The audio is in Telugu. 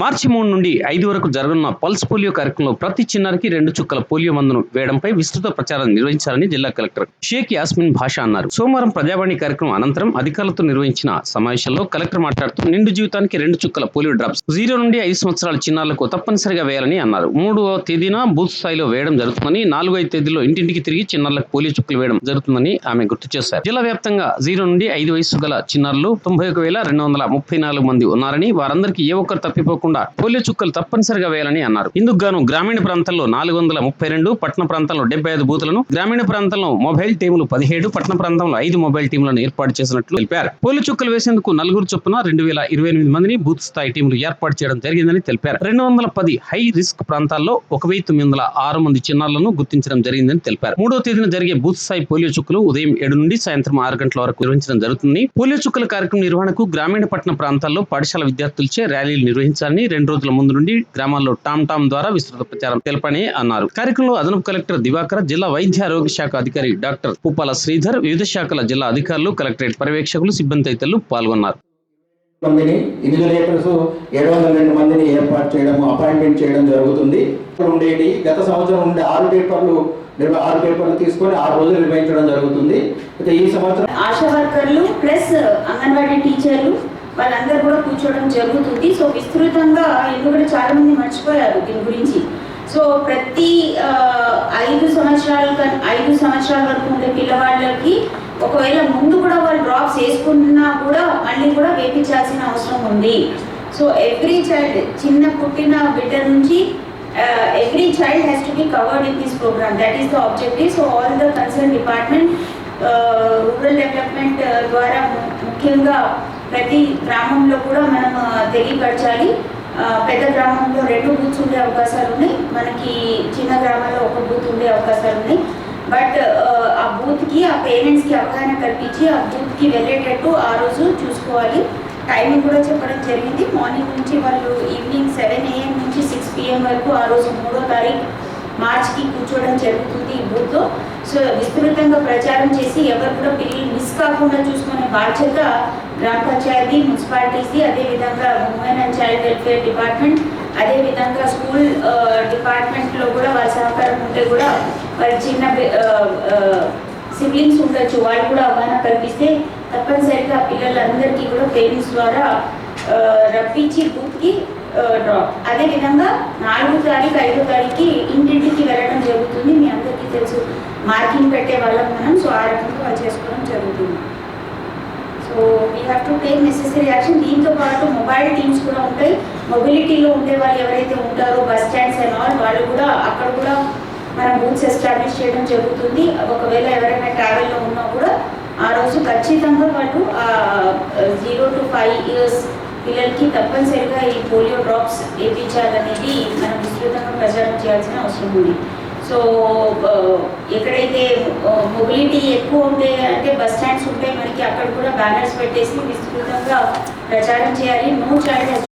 మార్చి మూడు నుండి ఐదు వరకు జరగనున్న పల్స్ పోలియో కార్యక్రమంలో ప్రతి చిన్నారికి రెండు చుక్కల పోలియో మందును వేయడంపై విస్తృత ప్రచారం నిర్వహించాలని జిల్లా కలెక్టర్ షేక్ యాస్మిన్ భాష అన్నారు. సోమవారం ప్రజావాణి కార్యక్రమం అనంతరం అధికారులతో నిర్వహించిన సమావేశంలో కలెక్టర్ మాట్లాడుతూ నిండు జీవితానికి రెండు చుక్కల పోలియో డ్రాప్స్ జీరో నుండి ఐదు సంవత్సరాల చిన్నారులకు తప్పనిసరిగా వేయాలని అన్నారు. మూడవ తేదీన బూత్ స్థాయిలో వేయడం జరుగుతుందని నాలుగో ఐదు తేదీలో ఇంటింటికి తిరిగి చిన్నారులకు పోలియో చుక్కలు వేయడం జరుగుతుందని ఆమె గుర్తు చేశారు. జిల్లా వ్యాప్తంగా జీరో నుండి ఐదు వయసు గల చిన్నారులు తొంభై ఒక వేల రెండు వందల ముప్పై నాలుగు మంది ఉన్నారని వారందరికీ ఏ ఒక్కరు తప్పిపోకుండా పోలియో చుక్కలు తప్పనిసరిగా వేయాలని అన్నారు. ఇందుకు గాను గ్రామీణ ప్రాంతాల్లో నాలుగు వందల ముప్పై రెండు పట్టణ ప్రాంతాల్లో డెబ్బై ఐదు బూతులను గ్రామీణ ప్రాంతంలో మొబైల్ టీములు పదిహేడు పట్టణ ప్రాంతంలో ఐదు మొబైల్ టీములను ఏర్పాటు చేసినట్లు తెలిపారు. పోలియో చుక్కలు వేసేందుకు నలుగురు చొప్పున రెండు వేల ఇరవై ఎనిమిది మందిని బూత్ స్థాయి టీములు ఏర్పాటు చేయడం జరిగిందని తెలిపారు. రెండు వందల పది హై రిస్క్ ప్రాంతాల్లో ఒక వెయ్యి తొమ్మిది వందల ఆరు మంది చిన్నారులను గుర్తించడం జరిగిందని తెలిపారు. మూడో తేదీన జరిగే బూత్ స్థాయి పోలియో చుక్కలు ఉదయం ఏడు నుండి సాయంత్రం ఆరు గంటల వరకు నిర్వహించడం జరుగుతుంది. పోలియో చుక్కల కార్యక్రమం నిర్వహణకు గ్రామీణ పట్టణ ప్రాంతాల్లో పాఠశాల విద్యార్థులచే ర్యాలీలు నిర్వహించాలని రెండు రోజుల ముందు నుండి గ్రామాల్లో టామ్ టామ్ ద్వారా విస్తృత ప్రచారం తెలపని అన్నారు. కార్యక్రమంలో అదనపు కలెక్టర్ దివాకర్ జిల్లా వైద్య ఆరోగ్య శాఖ అధికారి డాక్టర్ పుప్పాల శ్రీధర్ వివిధ శాఖల జిల్లా అధికారులు కలెక్టరేట్ పర్యవేక్షకులు సిబ్బంది తదితరులు పాల్గొన్నారు. మందిని ఇన్విజిలేటర్స్ ఏడు వందల రెండు మందిని ఏర్పాటు చేయడం అపాయింట్మెంట్ చేయడం జరుగుతుంది. ఇప్పుడు ఉండేది గత సంవత్సరం ఉండే ఆరు పేపర్లు ఆరు పేపర్లు తీసుకొని ఆరు రోజులు నిర్వహించడం జరుగుతుంది. అయితే ఈ సంవత్సరం ఆశా వర్కర్లు ప్లస్ అంగన్వాడీ టీచర్లు వాళ్ళందరూ కూడా కూర్చోవడం జరుగుతుంది. సో విస్తృతంగా ఎందుకంటే చాలా మంది మర్చిపోయారు దీని గురించి. సో ప్రతి ఐదు సంవత్సరాల కన్- ఐదు సంవత్సరాల వరకు ఉండే పిల్లవాళ్ళకి ఒకవేళ ముందు కూడా వాళ్ళు డ్రాప్స్ వేసుకున్నా కూడా మళ్ళీ కూడా వేపించాల్సిన అవసరం ఉంది. సో ఎవ్రీ చైల్డ్ చిన్న పుట్టిన బిడ్డ నుంచి every child has to be covered in this program that is the objective so all the concern department rural development ద్వారా ముఖ్యంగా ప్రతి గ్రామంలో కూడా మనం తెలియపరచాలి. పెద్ద గ్రామంలో రెండు బూత్స్ ఉండే అవకాశాలు ఉన్నాయి. మనకి చిన్న గ్రామంలో ఒక బూత్ ఉండే అవకాశాలు ఉన్నాయి. బట్ ఆ బూత్కి ఆ పేరెంట్స్కి అవగాహన కల్పించి ఆ బూత్కి వెళ్ళేటట్టు ఆ రోజు చూసుకోవాలి. టైమింగ్ కూడా చెప్పడం జరిగింది. మార్నింగ్ నుంచి వాళ్ళు ఈవినింగ్ సెవెన్ ఏఎం నుంచి సిక్స్ పిఎం వరకు ఆ రోజు మూడో తారీఖు మార్చ్కి కూర్చోవడం జరుగుతుంది ఈ బూత్లో. సో విస్తృతంగా ప్రచారం చేసి ఎవరు కూడా పిల్లలు మిస్ కాకుండా చూసుకునే బాధ్యత గ్రామ పంచాయతీ మున్సిపాలిటీస్ది. అదేవిధంగా women and child welfare department అదేవిధంగా స్కూల్ డిపార్ట్మెంట్లో uh, కూడా వాళ్ళ సహకారం ఉంటే కూడా వాళ్ళ చిన్న uh, uh, సిబ్లింగ్స్ ఉండొచ్చు. వాళ్ళు కూడా అవగాహన కల్పిస్తే తప్పనిసరిగా పిల్లలందరికీ కూడా పేరెంట్స్ ద్వారా రప్పించి బుక్కి డ్రాప్ అదేవిధంగా నాలుగో తారీఖు ఐదో తారీఖుకి ఇంటింటి మార్కింగ్ పెట్టే వాళ్ళం మనం సో ఆ రకంగా వాళ్ళు చేసుకోవడం జరుగుతుంది. So we have to take necessary action దీంతో పాటు మొబైల్ టీమ్స్ కూడా ఉంటాయి. మొబిలిటీలో ఉండే వాళ్ళు ఎవరైతే ఉంటారో బస్ స్టాండ్స్ అండ్ ఆల్ వాళ్ళు కూడా అక్కడ కూడా మనం బూత్స్ ఎస్టాబ్లిష్ చేయడం జరుగుతుంది. ఒకవేళ ఎవరైనా ట్రావెల్లో ఉన్నా కూడా ఆ రోజు ఖచ్చితంగా వాళ్ళు జీరో టు ఫైవ్ ఇయర్స్ పిల్లలకి తప్పనిసరిగా ఈ పోలియో డ్రాప్స్ వేయించాలనేది మనం విస్తృతంగా ప్రచారం చేయాల్సిన అవసరం ఉంది. సో ఎక్కడైతే మొబిలిటీ ఎక్కువ ఉంటే అంటే బస్ స్టాండ్స్ ఉంటే మనకి అక్కడ కూడా బ్యానర్స్ పెట్టేసి విస్తృతంగా ప్రచారం చేయాలి. No child